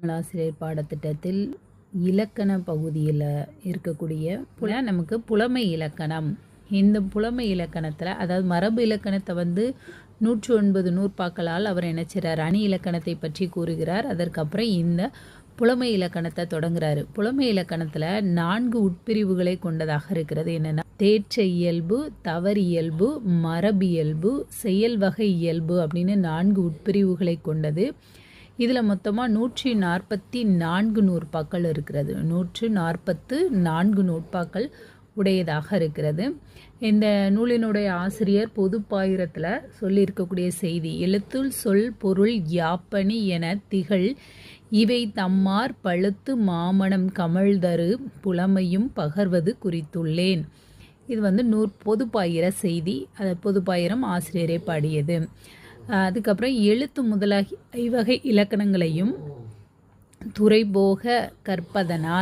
தமிழாசிரியர் பாடத்திட்டத்தில் இலக்கண பகுதியில் இருக்கக்கூடிய புல நமக்கு புலமை இலக்கணம். இந்த புலமை இலக்கணத்தில் அதாவது மரபு இலக்கணத்தை வந்து நூற்றி ஒன்பது நூற்பாக்களால் அவர் நினைச்சிறார் அணி இலக்கணத்தை பற்றி கூறுகிறார். அதற்கப்புறம் இந்த புலமை இலக்கணத்தை தொடங்குறாரு. புலமை இலக்கணத்தில் நான்கு உட்பிரிவுகளை கொண்டதாக இருக்கிறது. என்னென்னா தேற்ற இயல்பு தவறியல்பு மரபியல்பு செயல் வகை இயல்பு அப்படின்னு நான்கு உட்பிரிவுகளை கொண்டது. இதில் மொத்தமாக நூற்றி நாற்பத்தி நான்கு நூற்பாக்கள் இருக்கிறது. நூற்று நாற்பத்து நான்கு நூற்பாக்கள் உடையதாக இருக்கிறது. இந்த நூலினுடைய ஆசிரியர் பொதுப்பாயிரத்தில் சொல்லியிருக்கக்கூடிய செய்தி எழுத்துள் சொல் பொருள் யாப்பணி என திகழ் இவை தம்மார் பழுத்து மாமணம் கமழ்தரு புலமையும் பகர்வது குறித்துள்ளேன். இது வந்து நூற் பொதுப்பாயிர செய்தி. அது பொதுப்பாயிரம் ஆசிரியரே பாடியது. அதுக்கப்புறம் எழுத்து முதலாகி ஐவகை இலக்கணங்களையும் துறைபோக கற்பதனால்